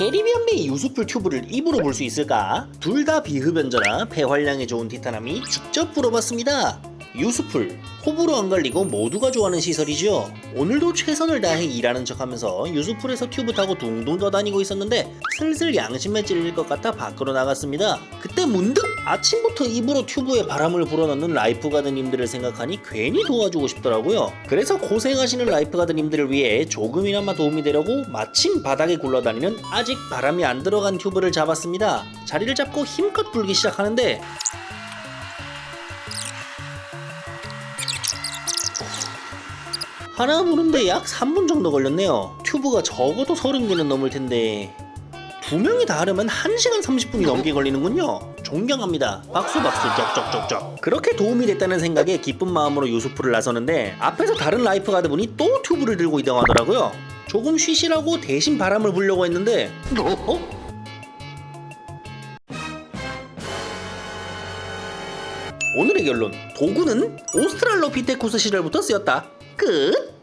캐리비안 베이 유수풀 튜브를 입으로 볼 수 있을까? 둘 다 비흡연자라 폐활량에 좋은 티타남이 직접 불어봤습니다. 유수풀, 호불호 안 갈리고 모두가 좋아하는 시설이죠. 오늘도 최선을 다해 일하는 척하면서 유수풀에서 튜브 타고 둥둥 떠다니고 있었는데 슬슬 양심에 찔릴 것 같아 밖으로 나갔습니다. 그때 문득 아침부터 입으로 튜브에 바람을 불어넣는 라이프가드님들을 생각하니 괜히 도와주고 싶더라고요. 그래서 고생하시는 라이프가드님들을 위해 조금이나마 도움이 되려고 마침 바닥에 굴러다니는 아직 바람이 안 들어간 튜브를 잡았습니다. 자리를 잡고 힘껏 불기 시작하는데 하나 부는데 약 3분 정도 걸렸네요. 튜브가 적어도 30개는 넘을 텐데 두 명이 다 하려면 1시간 30분이 넘게 걸리는군요. 존경합니다. 박수 박수 쩍쩍쩍쩍. 그렇게 도움이 됐다는 생각에 기쁜 마음으로 유수풀을 나서는데 앞에서 다른 라이프가드 분이 또 튜브를 들고 이동하더라고요. 조금 쉬시라고 대신 바람을 불려고 했는데 어? 오늘의 결론 도구는 오스트랄로피테쿠스 시절부터 쓰였다. 끝.